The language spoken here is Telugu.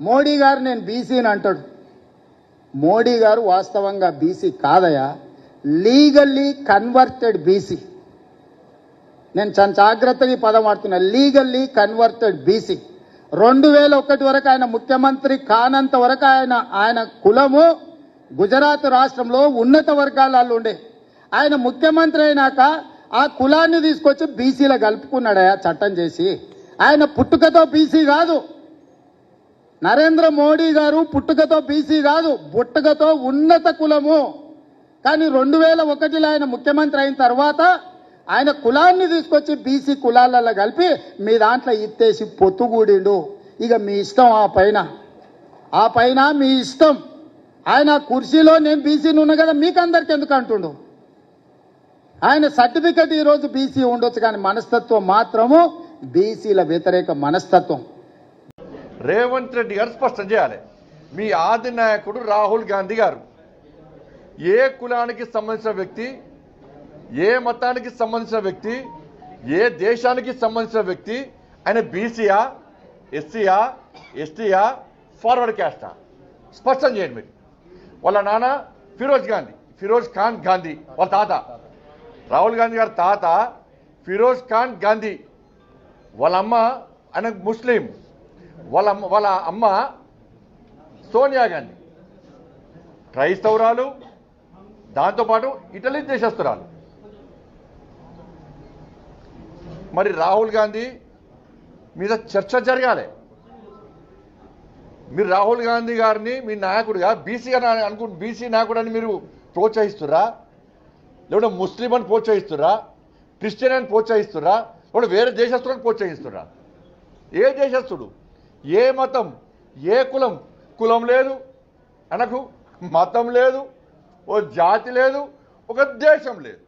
మోడీ గారు నేను బీసీని అంటాడు. మోడీ గారు వాస్తవంగా బీసీ కాదయా? Legally converted BC. నేను చాలా జాగ్రత్తగా ఈ పదం వాడుతున్నా. Legally converted BC. రెండు వేల ఒకటి వరకు ఆయన ముఖ్యమంత్రి కానంత వరకు ఆయన ఆయన కులము గుజరాత్ రాష్ట్రంలో ఉన్నత వర్గాలలో ఉండే. ఆయన ముఖ్యమంత్రి అయినాక ఆ కులాన్ని తీసుకొచ్చి బీసీలో కలుపుకున్నాడయా చట్టం చేసి? ఆయన పుట్టుకతో బీసీ కాదు. నరేంద్ర మోడీ గారు పుట్టుకతో బీసీ కాదు పుట్టుకతో ఉన్నత కులము. కానీ రెండు వేల ఒకటిలో ఆయన ముఖ్యమంత్రి అయిన తర్వాత ఆయన కులాన్ని తీసుకొచ్చి బీసీ కులాలలో కలిపి మీ దాంట్లో ఇత్తేసి పొత్తుగూడిండు. ఇక మీ ఇష్టం ఆ పైన. ఆ పైన మీ ఇష్టం. ఆయన ఆ కుర్చీలో నేను బీసీని ఉన్నా కదా మీకు అందరికి ఎందుకు అంటుండు? ఆయన సర్టిఫికెట్ ఈరోజు బీసీ ఉండొచ్చు కానీ మనస్తత్వం మాత్రము బీసీల వ్యతిరేక మనస్తత్వం. రేవంత్ రెడ్డి గారు స్పష్టం చేయాలి. మీ ఆది నాయకుడు రాహుల్ గాంధీ గారు. ఏ కులానికి సంబంధించిన వ్యక్తి ఏ మతానికి సంబంధించిన వ్యక్తి ఏ దేశానికి సంబంధించిన వ్యక్తి ఆయన బీసీయా ఎస్సీయా ఎస్టీయా ఫార్వర్డ్ క్యాస్టా? స్పష్టం చేయండి మీరు. వాళ్ళ నాన్న ఫిరోజ్ గాంధీ ఫిరోజ్ ఖాన్ గాంధీ వాళ్ళ తాత. రాహుల్ గాంధీ గారి తాత ఫిరోజ్ ఖాన్ గాంధీ. వాళ్ళ అమ్మ ఆయన ముస్లిం. వాళ్ళ వాళ్ళ అమ్మ సోనియా గాంధీ. క్రైస్తవురాలు దాంతోపాటు ఇటలీ దేశస్తురాలు మరి రాహుల్ గాంధీ మీద చర్చ జరగాలి. మీరు రాహుల్ గాంధీ గారిని మీ నాయకుడిగా బీసీగా అని అనుకు బీసీ నాయకుడు అని మీరు ప్రోత్సహిస్తురా లేకుంటే ముస్లిం అని ప్రోత్సహిస్తురా క్రిస్టియన్ అని ప్రోత్సహిస్తురా లేకుంటే వేరే దేశస్తులను ప్రోత్సహిస్తురా ఏ దేశస్తుడు ఏ మతం ఏ కులం కులం లేదు అనకు మతం లేదు ఓ జాతి లేదు ఒక దేశం లేదు.